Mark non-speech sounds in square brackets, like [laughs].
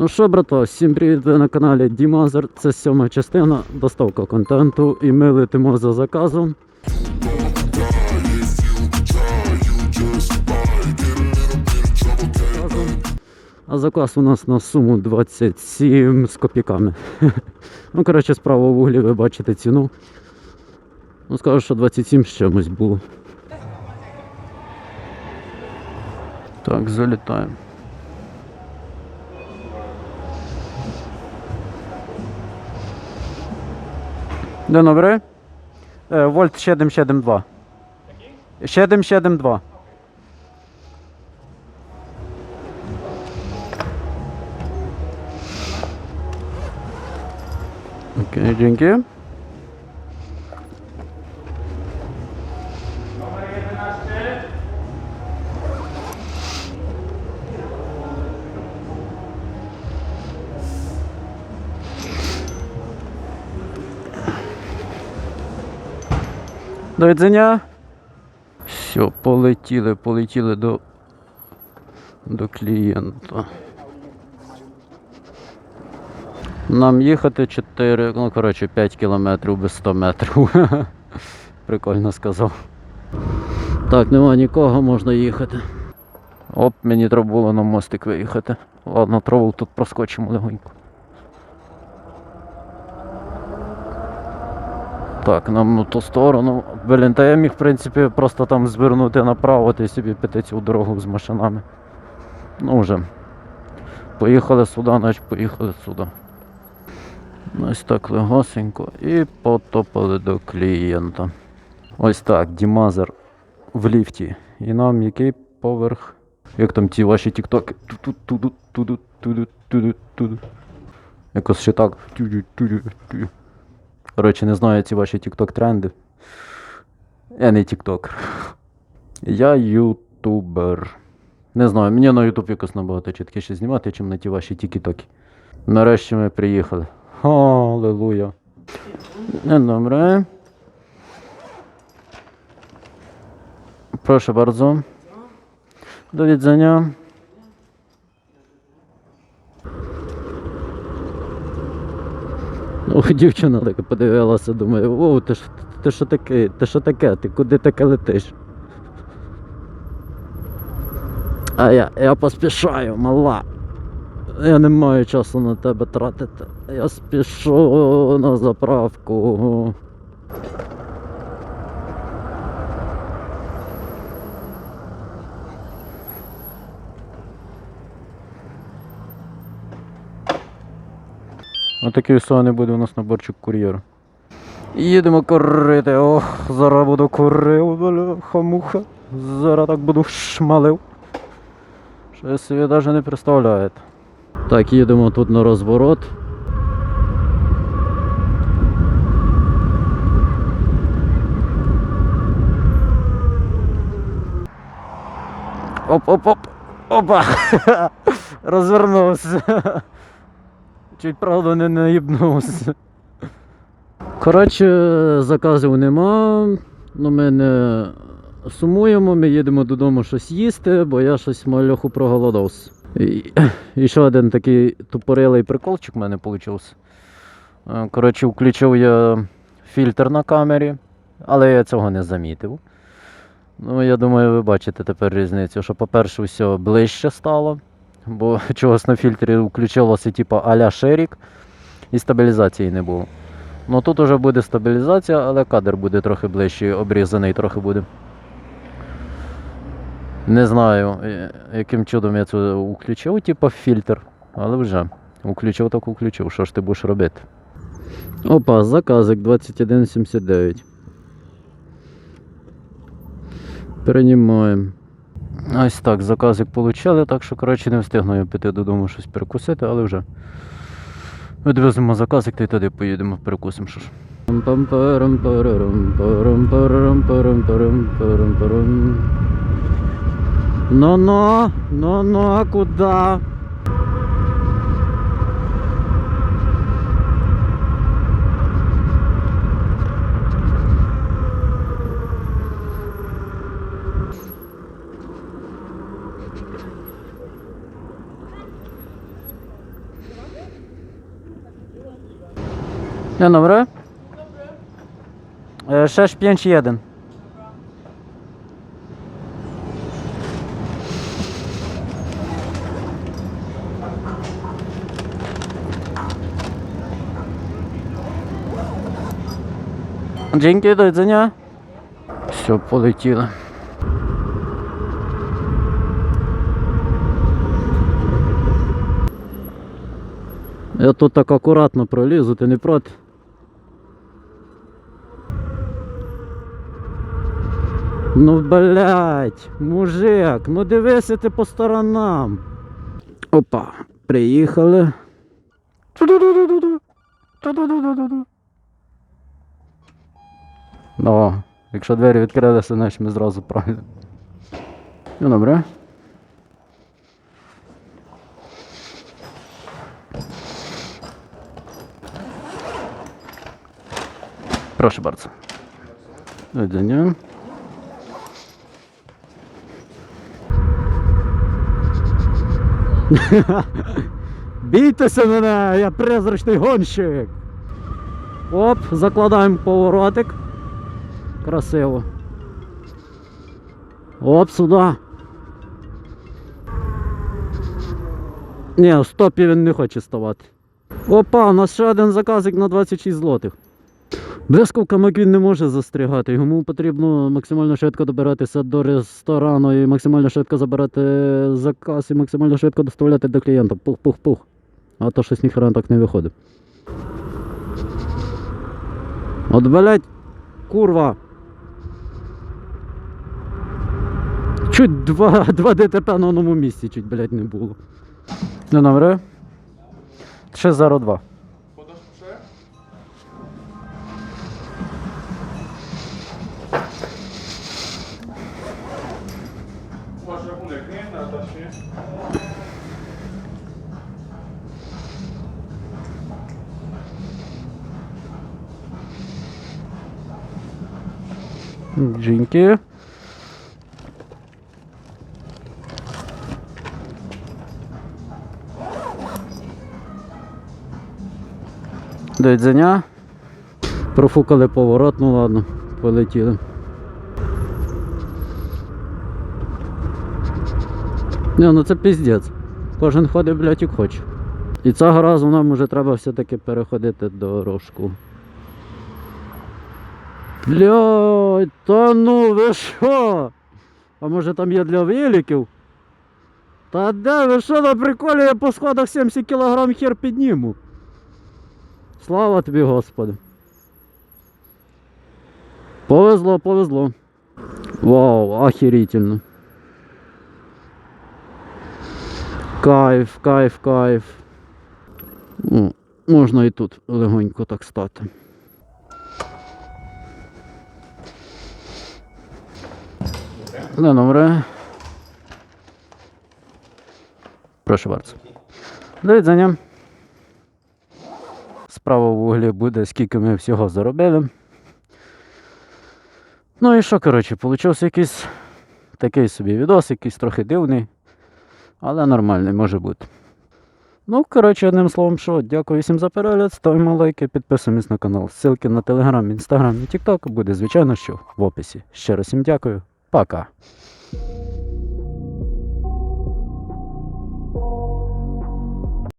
Ну що, братва, всім привіт, ви на каналі Дімазер. Це сьома частина, доставка контенту, і ми летимо за заказом. А заказ у нас на суму 27 з копійками. [laughs] Ну, коротше, справа в углі ви бачите ціну. Ну, скажу, що 27 з чимось було. Так, залітаємо. Dzień dobry. E, Volt 772. Jaki? 772. Okej, dzięki. Numer 11. До widzenia. Все, полетіли, полетіли до, до клієнта. Нам їхати 4, ну коротше 5 кілометрів без 100 метрів. [laughs] Прикольно сказав. Так, нема нікого, можна їхати. Оп, мені треба було на мостик виїхати. Ладно, траву тут проскочимо легонько. Так, нам на ту сторону. Блін, та я міг, в принципі, просто там звернути направо й собі піти цю дорогу з машинами. Ну вже. Поїхали сюди, значить поїхали сюди. Ось так легосенько і потопали до клієнта. Ось так, Дімазер в ліфті. І нам який поверх. Як там ті ваші тіктоки? Якось ще так. Коротше, не знаю ці ваші тікток тренди. Я не тіктокер. Я ютубер. Не знаю, мені на ютуб якось набагато чіткіше знімати, чим на ті ваші тіктоки. Нарешті ми приїхали. Аллилуйя. Dobry. Proszę bardzo. Do widzenia. Ох, дівчина так подивилася, думає, о, ти ти що таке? Ти що таке? Ти куди таке летиш? А я, я поспішаю, мала. Я не маю часу на тебе тратити. Я спішу на заправку. Отакий не буде у нас наборчик кур'єру. Їдемо курити. Ох, зараз буду курив, бляха муха. Зараз так буду шмалив. Що я собі навіть не представляєте. Так, їдемо тут на розворот. Оп-оп-оп! Опа! [laughs] Розвернувся. Чуть правда не наїбнувся. Коротше, заказів нема. Ну, ми не сумуємо, ми їдемо додому щось їсти, бо я щось мальоху проголодався. І, і ще один такий тупорилий приколчик в мене вийшов. Коротше, включив я фільтр на камері, але я цього не замітив. Ну, я думаю, ви бачите тепер різницю, що, по-перше, все ближче стало, бо чогось на фільтрі включилося, типу, а-ля шерік, і стабілізації не було. Ну тут вже буде стабілізація, але кадр буде трохи ближчий, обрізаний трохи буде. Не знаю, е, яким чудом я це включив, типу фільтр, але вже. Включив, так включив. Що ж ти будеш робити? Опа, заказик 2179. Перенімаємо. Ось так, заказик отримали, так що, коротше, не встигну я піти додому щось перекусити, але вже. Відвеземо заказик та й туди поїдемо, перекусимо що ж. Ну-ну, ну-ну, куда? Dzień dobry. E, 651. Dzięki, do widzenia. Все, полетіли. Я тут так акуратно пролізу, ти не проти? Ну, блядь, мужик, ну дивися ти по сторонам. Опа, приїхали. О, якщо двері відкрилися, значить ми зразу правильно. Ну добре. Proszę bardzo. Do widzenia. [laughs] Бійтеся мене, я призрачний гонщик. Оп, закладаємо поворотик. Красиво. Оп, сюди. Ні, в стопі він не хоче ставати. Опа, у нас ще один заказик на 26 злотих. Блискавками він не може застрягати, йому потрібно максимально швидко добиратися до ресторану, і максимально швидко забирати заказ, і максимально швидко доставляти до клієнта. Пух-пух-пух. А то щось ніхрена так не виходить. От блять, курва. Чуть два два ДТП на одному місці чуть, блять, не було. Ну, не навре? Ще 02. Dzięki. До widzenia. Профукали поворот, ну ладно, полетіли. Не, ну це піздець. Кожен ходить, блядь, як хоче. І цього разу нам вже треба все-таки переходити дорожку. Блядь, та ну ви що? А може там є для великів? Та де ви що на приколі я по сходах 70 кг хер підніму. Слава тобі, Господи. Повезло, повезло. Вау, охерительно. Кайф, кайф, кайф. О, можна і тут легонько так стати. No добре. Прошу bardzo. До widzenia. Справа в углі буде, скільки ми всього заробили. Ну і що, коротше, получився якийсь такий собі відос, якийсь трохи дивний, але нормальний може бути. Ну, коротше, одним словом, що, дякую всім за перегляд, ставимо лайки, підписуємось на канал. Ссылки на телеграм, інстаграм і тікток буде, звичайно, що в описі. Ще раз всім дякую. Пока.